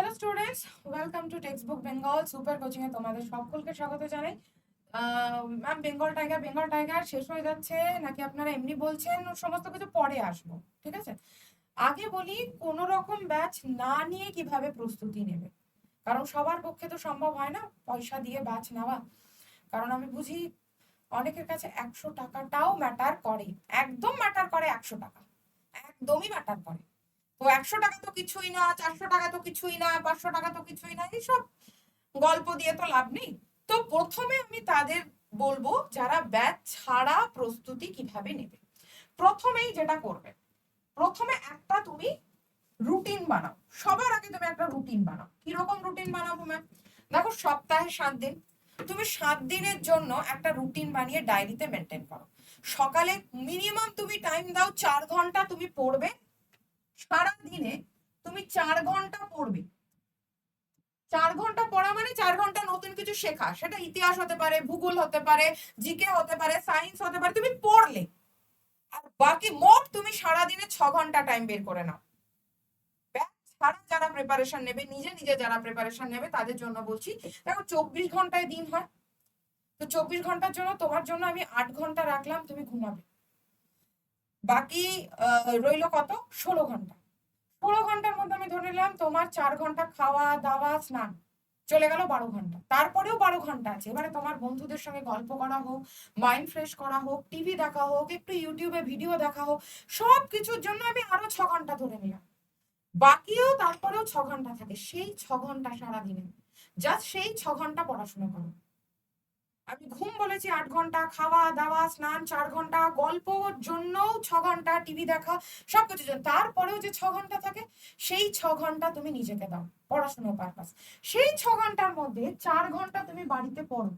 Hello students welcome to textbook Bengal super coaching এ তোমাদের সকলকে স্বাগত জানাই। Ma'am Bengal tiger Bengal tiger শেষ হয়ে যাচ্ছে। নাকি আপনারা এমনি বলছেন, সমস্ত কিছু পরে আসব, ঠিক আছে? আগে বলি, কোন রকম ব্যাচ না নিয়ে কীভাবে প্রস্তুতি নেবে? কারণ সবার পক্ষে তো সম্ভব হয় না পয়সা দিয়ে ব্যাচ নেওয়া। কারণ আমি বুঝি, অনেকের কাছে একশো টাকাটাও ম্যাটার করে। একদম ম্যাটার করে একশো টাকা। একদমই ম্যাটার করে। তো একশো টাকা তো কিছুই না, চারশো টাকা তো কিছুই না, পাঁচশো টাকা তো কিছুই না, এইসব গল্প দিয়ে তো লাভ নেই। তো প্রথমে আমি তাদের বলব, যারা ব্যাচ ছাড়া প্রস্তুতি কীভাবে নেবে? প্রথমেই যেটা করবে, প্রথমে একটা তুমি রুটিন বানাও। সবার আগে তুমি একটা রুটিন বানাও। কীরকম রুটিন বানাবো ম্যাম দেখো, সপ্তাহে সাত দিন। তুমি সাত দিনের জন্য একটা রুটিন বানিয়ে ডায়েরিতে মেনটেন করো। সকালে মিনিমাম তুমি টাইম দাও, চার ঘণ্টা তুমি পড়বে সারা দিনে তুমি চার ঘণ্টা পড়বে। চার ঘণ্টা পড়া মানে চার ঘণ্টা নতুন কিছু শেখা। সেটা ইতিহাস হতে পারে, ভূগোল হতে পারে, জিকে হতে পারে, সায়েন্স হতে পারে, তুমি পড়লে। আর বাকি মোট তুমি সারা দিনে ছ ঘণ্টা টাইম বের করে নাও। ছাড়া যারা প্রিপারেশন নেবে, নিজে নিজে যারা প্রিপারেশন নেবে, তাদের জন্য বলছি, দেখো চব্বিশ ঘন্টায় দিন হয়। তো চব্বিশ ঘণ্টার জন্য তোমার জন্য আমি আট ঘণ্টা রাখলাম, তুমি ঘুমাবে। বাকি রইল কত? ষোলো ঘণ্টা। ষোলো ঘণ্টার মধ্যে আমি ধরে নিলাম তোমার চার ঘণ্টা খাওয়া দাওয়া, স্নান। চলে গেল বারো ঘণ্টা। তারপরেও বারো ঘণ্টা আছে। এবারে তোমার বন্ধুদের সঙ্গে গল্প করা হোক মাইন্ড ফ্রেশ করা হোক টিভি দেখা হোক, একটু ইউটিউবে ভিডিও দেখা হোক সব কিছুর জন্য আমি আরও ছ ঘণ্টা ধরে নিলাম। বাকিও তারপরেও ছ ঘণ্টা থাকে। সেই ছ ঘণ্টা সারাদিনে। জাস্ট সেই ছ ঘণ্টা পড়াশোনা করো। আমি ঘুম বলেছি আট ঘণ্টা, খাওয়া দাওয়া, স্নান চার ঘণ্টা, গল্পর জন্যও ছ ঘণ্টা, টিভি দেখা, সবকিছুর জন্য। তারপরেও যে ছ ঘণ্টা থাকে, সেই ছ ঘণ্টা তুমি নিজেকে দাও, পড়াশোনার পারপাস সেই ছ ঘণ্টার মধ্যে চার ঘণ্টা তুমি বাড়িতে পড়ো।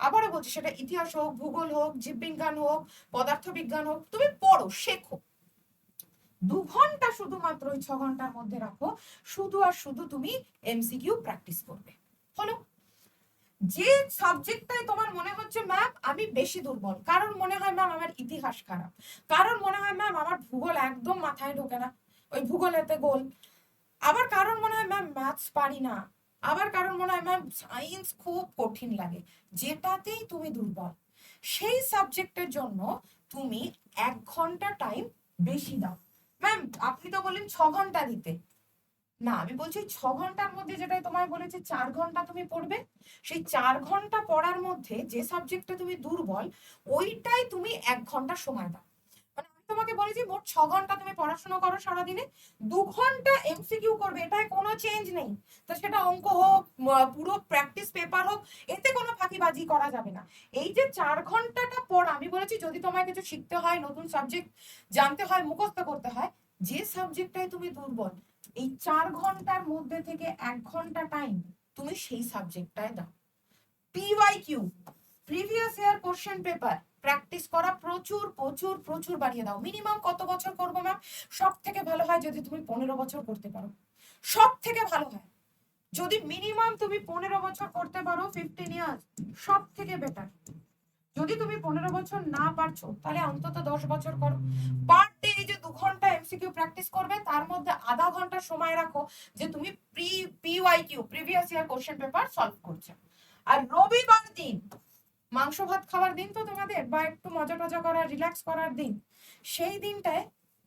আবারও বলছি, সেটা ইতিহাস হোক, ভূগোল হোক, জীববিজ্ঞান হোক, পদার্থবিজ্ঞান হোক, তুমি পড়ো, শেখো। দু ঘণ্টা শুধুমাত্র ওই ছ ঘণ্টার মধ্যে রাখো, শুধু আর শুধু তুমি এমসিকিউ প্র্যাকটিস করবে। হলো। যে সাবজেক্টটাই তোমার মনে হচ্ছে ম্যাম আমি বেশি দুর্বল। কারণ মনে হয় ম্যাম আমার ইতিহাস খারাপ। কারণ মনে হয় ম্যাম আমার ভূগোল একদম মাথায় ঢোকে না। ওই ভূগোলেতে গোল। আবার কারণ মনে হয় ম্যাম ম্যাথস পারি না। আবার কারণ মনে হয় ম্যাম সায়েন্স খুব কঠিন লাগে। যেটাতেই তুমি দুর্বল। সেই সাবজেক্টের জন্য তুমি এক ঘণ্টা টাইম বেশি দাও। ম্যাম আপনি তো বললেন ছ ঘণ্টা দিতে। না, আমি বলছি ছ ঘণ্টার মধ্যে যেটাই তোমায় বলেছে, চার ঘণ্টা তুমি পড়বে। সেই চার ঘণ্টা পড়ার মধ্যে যে সাবজেক্টটা তুমি দুর্বল, ওইটাই তুমি এক ঘণ্টা সময় দাও। মানে তোমাকে বলেছি, মোট ছ ঘণ্টা তুমি পড়াশোনা করো সারাদিনে। দু ঘণ্টা এমসিকিউ করবে, এটায় কোনো চেঞ্জ নেই। তো সেটা অঙ্ক হোক পুরো প্র্যাকটিস পেপার হোক, এতে কোনো ফাঁকিবাজি করা যাবে না। এই যে চার ঘন্টাটা পড়া, আমি বলেছি যদি তোমায় কিছু শিখতে হয়, নতুন সাবজেক্ট জানতে হয়, মুখস্থ করতে হয়, যে সাবজেক্টটায় তুমি দুর্বল এই চার ঘণ্টার মধ্যে থেকে এক ঘণ্টা টাইম তুমি সেই সাবজেক্টটায় দাও। P Y Q previous year question paper practice করা প্রচুর প্রচুর প্রচুর বাড়িয়ে দাও। মিনিমাম কত বছর করব ম্যাম সব থেকে ভালো হয় যদি তুমি পনেরো বছর করতে পারো। সব থেকে ভালো হয়। যদি মিনিমাম তুমি পনেরো বছর করতে পারো ফিফটিন ইয়ার্স সব থেকে বেটার যদি তুমি পনেরো বছর না পারছ, তাহলে অন্তত দশ বছর করো। পার ডে এই যে দু ঘণ্টা এমসিকিউ প্র্যাকটিস করবে, তার মধ্যে আধা ঘণ্টা সময় রাখো যে তুমি pre P Y Q previous year question paper solve করছ। আর রবিবার দিন, মাংস, ভাত খাওয়ার দিন তো তোমাদের, বা একটু মজা টজা করার রিল্যাক্স করার দিন, সেই দিনটায়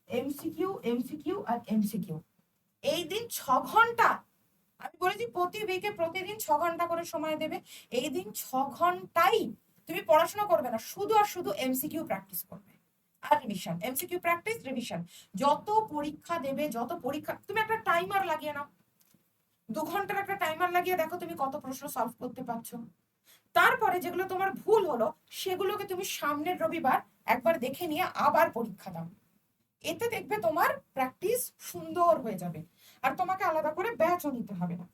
এমসিকিউ এমসিকিউ আর এমসিকিউ এই দিন ছ ঘণ্টা, আমি বলেছি প্রতি উইকে প্রতিদিন ছ ঘণ্টা করে সময় দেবে। এই দিন ছ ঘন্টাই তুমি পড়াশোনা করবে না, শুধু আর শুধু এমসিকিউ প্র্যাকটিস করবে। আর রিভিশন এমসিকিউ প্র্যাকটিস রিভিশন যত পরীক্ষা দেবে, যত পরীক্ষা, তুমি একটা টাইমার লাগিয়ে নাও। দু ঘণ্টার একটা টাইমার লাগিয়ে দেখো তুমি কত প্রশ্ন সলভ করতে পারছ। তারপরে যেগুলো তোমার ভুল হলো, সেগুলোকে তুমি সামনের রবিবার একবার দেখে নিয়ে আবার পরীক্ষা দাও। এতে দেখবে তোমার প্র্যাকটিস সুন্দর হয়ে যাবে। আর তোমাকে আলাদা করে ব্যাচও নিতে হবে না।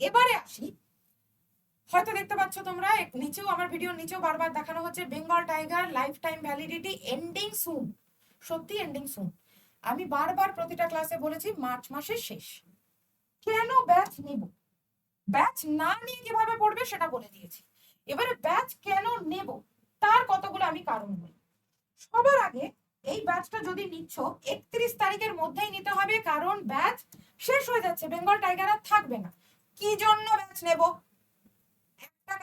এবারে আসি হয়তো দেখতে পাচ্ছ তোমরা নিচেও আমার ভিডিওর নিচেও বারবার দেখানো হচ্ছে Bengal tiger lifetime validity ending soon সত্যি এন্ডিং সুন আমি বারবার প্রতিটা ক্লাসে বলেছি মার্চ মাসের শেষ। কেন ব্যাচ নিব? ব্যাচ না নিয়ে কীভাবে পড়বে সেটা বলে দিয়েছি। এবারে ব্যাচ কেন নেব? তার কতগুলো আমি কারণ বলি। সবার আগে এই ব্যাচটা যদি নিচ্ছ, একত্রিশ তারিখের মধ্যেই নিতে হবে, কারণ ব্যাচ শেষ হয়ে যাচ্ছে। বেঙ্গল টাইগার আর থাকবে না। কি জন্য ব্যাচ নেব?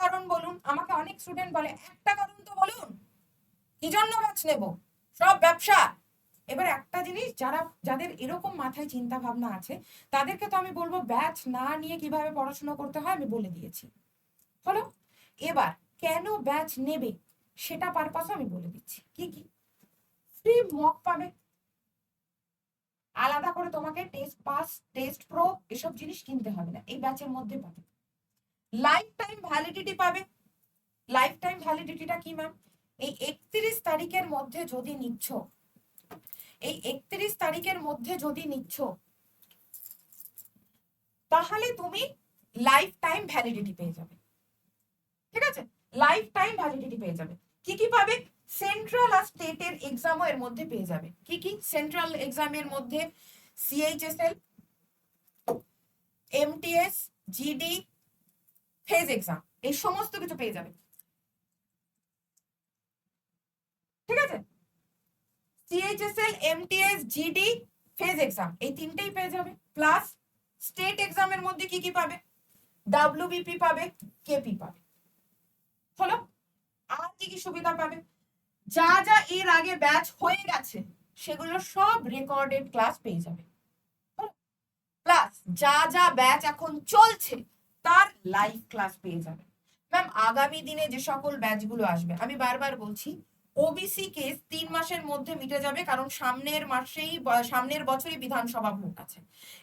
কারণ বলুন? আমাকে অনেক স্টুডেন্ট বলে, একটা কারণ তো বলুন, কি জন্য ব্যাচ নেব? সব ব্যবসা। এবার একটা জিনিস, যারা, যাদের এরকম মাথায় চিন্তা ভাবনা আছে, তাদেরকে তো আমি বলব, ব্যাচ না নিয়ে কীভাবে পড়াশোনা করতে হয়? আমি বলে দিয়েছি। হলো এবার কেন ব্যাচ নেবে? সেটা পারপাসও আমি বলে দিচ্ছি। কি কি? ফ্রি মক পাবে। আলাদা করে তোমাকে টেস্ট পাস টেস্ট প্রো এসব জিনিস কিনতে হবে না। এই ব্যাচের মধ্যে পাবে। লাইফ টাইম ভ্যালিডিটি পাবে। লাইফ টাইম ভ্যালিডিটিটা কি ম্যাম এই একত্রিশ তারিখের মধ্যে যদি নিচ্ছ, এই একত্রিশ তারিখের মধ্যে যদি নিচ্ছ, তাহলে তুমি লাইফ টাইম ভ্যালিডিটি পেয়ে যাবে। ঠিক আছে? লাইফ টাইম ভ্যালিডিটি পেয়ে যাবে। কি কি পাবে? সেন্ট্রাল আর স্টেটের এক্সামও এর মধ্যে পেয়ে যাবে। কি কি? সেন্ট্রাল এক্সামের মধ্যে CHSL MTS GD phase exam এই সমস্ত কিছু পেয়ে যাবে। ঠিক আছে? CHSL MTS GD phase exam এই তিনটেই পেয়ে যাবে। প্লাস স্টেট এক্সামের মধ্যে কি কি পাবে? ডাব্লিউবিপি পাবে কেপি পাবে। হলো? আর কি কি সুবিধা পাবে? যা যা এর আগে ব্যাচ হয়ে গেছে, সেগুলো সব রেকর্ডেড ক্লাস পেয়ে যাবে। প্লাস যা যা ব্যাচ এখন চলছে তার লাইভ ক্লাস পেয়ে যাবে। ম্যাম আগামী দিনে যে সকল ব্যাচগুলো আসবে, আমি বারবার বলছি ওবিসি কেস তিন মাসের মধ্যে মিটে যাবে, কারণ সামনের মাসেই সামনের বছরই বিধানসভা ভোট আছে।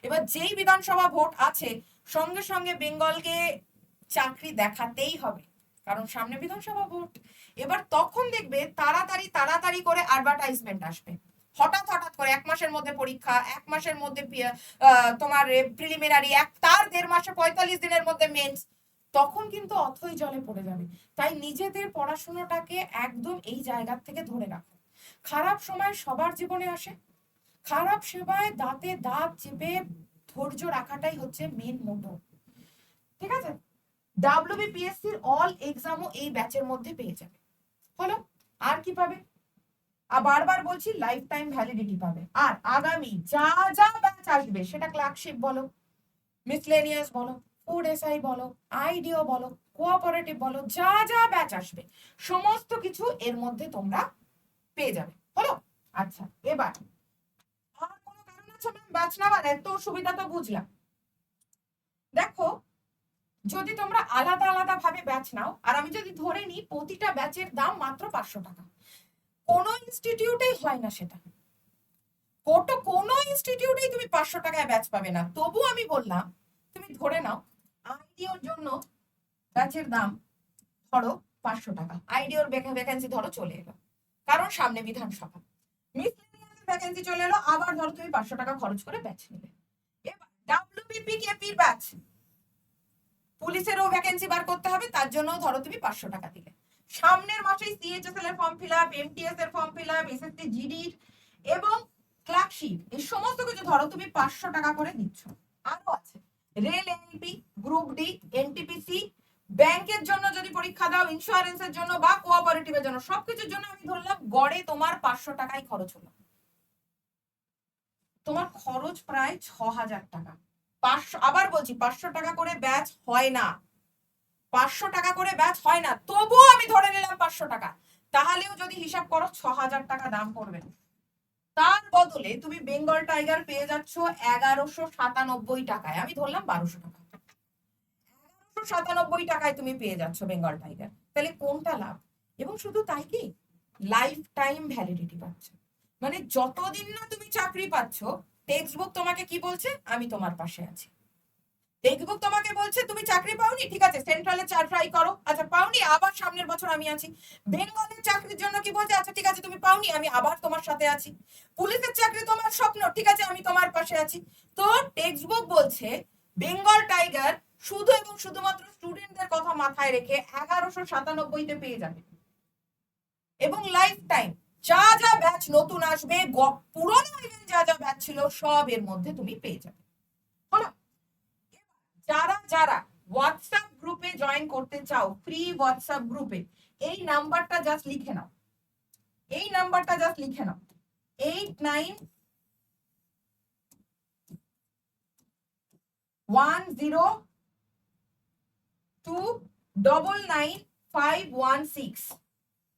এবার যেই বিধানসভা ভোট আছে, সঙ্গে সঙ্গে বেঙ্গলকে চাকরি দেখাতেই হবে, কারণ সামনে বিধানসভা ভোট। এবার তখন দেখবে তাড়াতাড়ি তাড়াতাড়ি করে অ্যাডভার্টাইজমেন্ট আসবে। হঠাৎ হঠাৎ করে এক মাসের মধ্যে পরীক্ষা, এক মাসের মধ্যে তোমার প্রিলিমিনারি এক, তার দেড় মাসে পঁয়তাল্লিশ দিনের মধ্যে মেন্স তখন কিন্তু অথই জলে পড়ে যাবে। তাই নিজেদের পড়াশোনাটাকে একদম এই জায়গার থেকে ধরে রাখো। খারাপ সময় সবার জীবনে আসে। খারাপ সেবায় দাঁতে দাঁত চেপে ধৈর্য রাখাটাই হচ্ছে মেন মোটো ঠিক আছে? ডাব্লিউবিপিএসসির অল এক্সামও এই ব্যাচের মধ্যে পেয়ে যাবে। হলো, আর কি পাবে? আর বারবার বলছি লাইফ টাইম ভ্যালিডিটি পাবে। আর আগামী যা যা ব্যাচ আসবে, সেটা ক্লার্কশিপ বলো মিসলেনিয়াস বলো ফুড এসআই বলো আইডিও বলো কোঅপারেটিভ বলো, যা যা ব্যাচ আসবে, সমস্ত কিছু এর মধ্যে তোমরা পেয়ে যাবে। হলো? আচ্ছা এবার আর কোনো কারণ আছে ম্যাম ব্যাচ নেওয়ার? এত সুবিধা তো বুঝলাম। দেখো, যদি তোমরা আলাদা আলাদা ভাবে ব্যাচ নাও, আর আমি যদি ধরে নিই প্রতিটা ব্যাচের দাম মাত্র পাঁচশো টাকা কোনো ইনস্টিটিউটেই হয় না সেটা। কোটো কোনো ইনস্টিটিউটেই তুমি পাঁচশো টাকায় ব্যাচ পাবে না। তবু আমি বললাম, তুমি ধরে নাও, আইডিওর জন্য ব্যাচের দাম ধরো পাঁচশো টাকা। আইডিওর ভ্যাকেন্সি ধরো চলে এলো। কারণ সামনে বিধানসভা। ভ্যাকেন্সি চলে এলো, আবার ধরো তুমি পাঁচশো টাকা খরচ করে ব্যাচ নিলে। ডাব্লিউবিপি কেপির ব্যাচ পুলিশেরও ভ্যাকেন্সি বার করতে হবে, তার জন্য ধরো তুমি পাঁচশো টাকা দিলে। সামনের মাসেই সিএইচএসএল এর ফর্ম ফিল আপ এমটিএস এর ফর্ম ফিল আপ এসএসসি জিডির এবং ক্লার্কশিপ এই সমস্ত কিছু ধরো, তুমি পাঁচশো টাকা করে দিচ্ছ। আরও আছে। Rail NP group D NTPC ব্যাংকের জন্য যদি পরীক্ষা দাও ইন্স্যুরেন্সের জন্য বা কোঅপারেটিভের জন্য, সবকিছুর জন্য আমি ধরলাম, গড়ে তোমার পাঁচশো টাকাই খরচ হলো। তোমার খরচ প্রায় ছ হাজার টাকা। পাঁচশো, আবার বলছি, পাঁচশো টাকা করে ব্যাচ হয় না। পাঁচশো টাকা করে ব্যাচ হয় না, তবুও আমি ধরে নিলাম পাঁচশো টাকা। তাহলেও যদি হিসাব করো ছ হাজার টাকা দাম পড়বে। তার বদলে তুমি বেঙ্গল টাইগার পেয়ে যাচ্ছ এগারোশো সাতানব্বই টাকায়। আমি ধরলাম বারোশো টাকা। এগারোশো সাতানব্বই টাকায় তুমি পেয়ে যাচ্ছ বেঙ্গল টাইগার। তাহলে কোনটা লাভ? এবং শুধু তাই কি? লাইফ টাইম ভ্যালিডিটি পাচ্ছ। মানে যতদিন না তুমি চাকরি পাচ্ছ টেক্সট বুক তোমাকে কি বলছে? আমি তোমার পাশে আছি। টেক্সট বুক তোমাকে বলছে, তুমি চাকরি পাওনি? ঠিক আছে সেন্ট্রালে চার ট্রাই করো। আচ্ছা পাওনি, আবার সামনের বছর আমি আছি। বেঙ্গলের চাকরির জন্য কি বলছে? আচ্ছা ঠিক আছে, তুমি পাওনি, আমি আবার তোমার সাথে আছি। পুলিশের চাকরি তোমার স্বপ্ন? ঠিক আছে, আমি তোমার পাশে আছি। তো টেক্সট বুক বলছে, বেঙ্গল টাইগার শুধু এবং শুধুমাত্র স্টুডেন্টদের কথা মাথায় রেখে এগারোশো সাতানব্বইতে পেয়ে যাবে। এবং লাইফ টাইম যা যা ব্যাচ নতুন আসবে পুরোনো যা যা ব্যাচ ছিল, সব এর মধ্যে তুমি পেয়ে যাবে। যারা যারা হোয়াটসঅ্যাপ গ্রুপে জয়েন করতে চাও ফ্রি হোয়াটসঅ্যাপ গ্রুপে এই নাম্বারটা জাস্ট লিখে নাও। এই নাম্বারটা জাস্ট লিখে নাও। Eight nine one zero two double nine five one six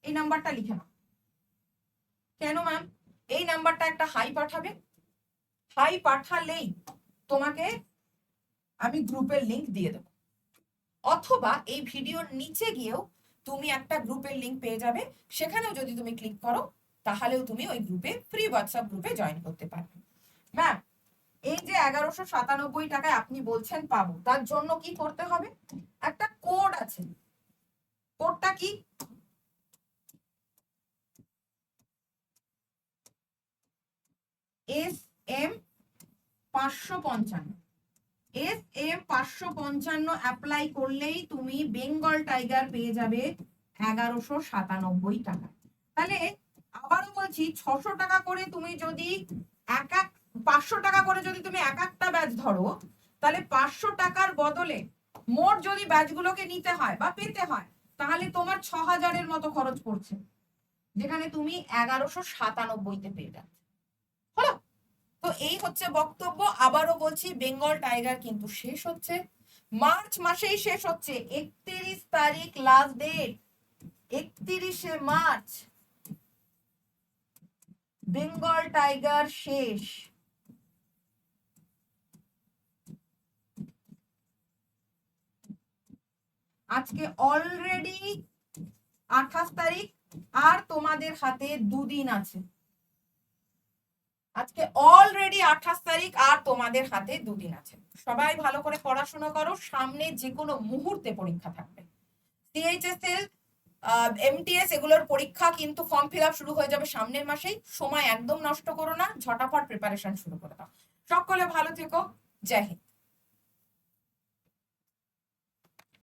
এই নাম্বারটা লিখে নাও। কেন ম্যাম এই নাম্বারটা একটা হাই পাঠাবে। হাই পাঠালেই তোমাকে আমি গ্রুপের লিংক দিয়ে দেবো। অথবা এই ভিডিওর নিচে গিয়েও তুমি একটা গ্রুপের লিংক পেয়ে যাবে। সেখানেও যদি তুমি ক্লিক করো, তাহলেও তুমি ওই গ্রুপে ফ্রি হোয়াটসঅ্যাপ গ্রুপে জয়েন করতে পারবে। ম্যাম এই যে এগারোশো সাতানব্বই টাকায় আপনি বলছেন পাবো, তার জন্য কি করতে হবে? একটা কোড আছে। কোডটা কি? এস এম পাঁচশো পঞ্চান্ন। এস এম পাঁচশো পঞ্চান্ন অ্যাপ্লাই করলেই তুমি বেঙ্গল টাইগার পেয়ে যাবে এগারোশো সাতানব্বই টাকা। তাহলে আবারও বলছি, ছশো টাকা করে তুমি যদি এক এক, পাঁচশো টাকা করে যদি তুমি এক একটা ব্যাচ ধরো, তাহলে পাঁচশো টাকার বদলে মোট যদি ব্যাচগুলোকে নিতে হয় বা পেতে হয়, তাহলে তোমার ছ হাজারের মতো খরচ পড়ছে, যেখানে তুমি এগারোশো সাতানব্বইতে পেয়ে যাচ্ছ। তো এই হচ্ছে বক্তব্য। আবারও বলছি, বেঙ্গল টাইগার কিন্তু শেষ হচ্ছে। মার্চ মাসেই শেষ হচ্ছে। একত্রিশ তারিখ লাস্ট ডেট একত্রিশে মার্চ। বেঙ্গল টাইগার শেষ। আজকে অলরেডি আঠাশ তারিখ, আর তোমাদের হাতে দুদিন আছে। আজকে অলরেডি আঠাশ তারিখ আর তোমাদের হাতে দুদিন আছে। সবাই ভালো করে পড়াশোনা করো, সামনে যে কোনো মুহূর্তে পরীক্ষা থাকবে। সিএইচএসএল এমটিএস এগুলোর পরীক্ষা কিন্তু ফর্ম ফিল আপ শুরু হয়ে যাবে সামনের মাসেই। সময় একদম নষ্ট করো না, ঝটাফট প্রিপারেশন শুরু করে দাও। সকলে ভালো থেকো, জয় হিন্দ।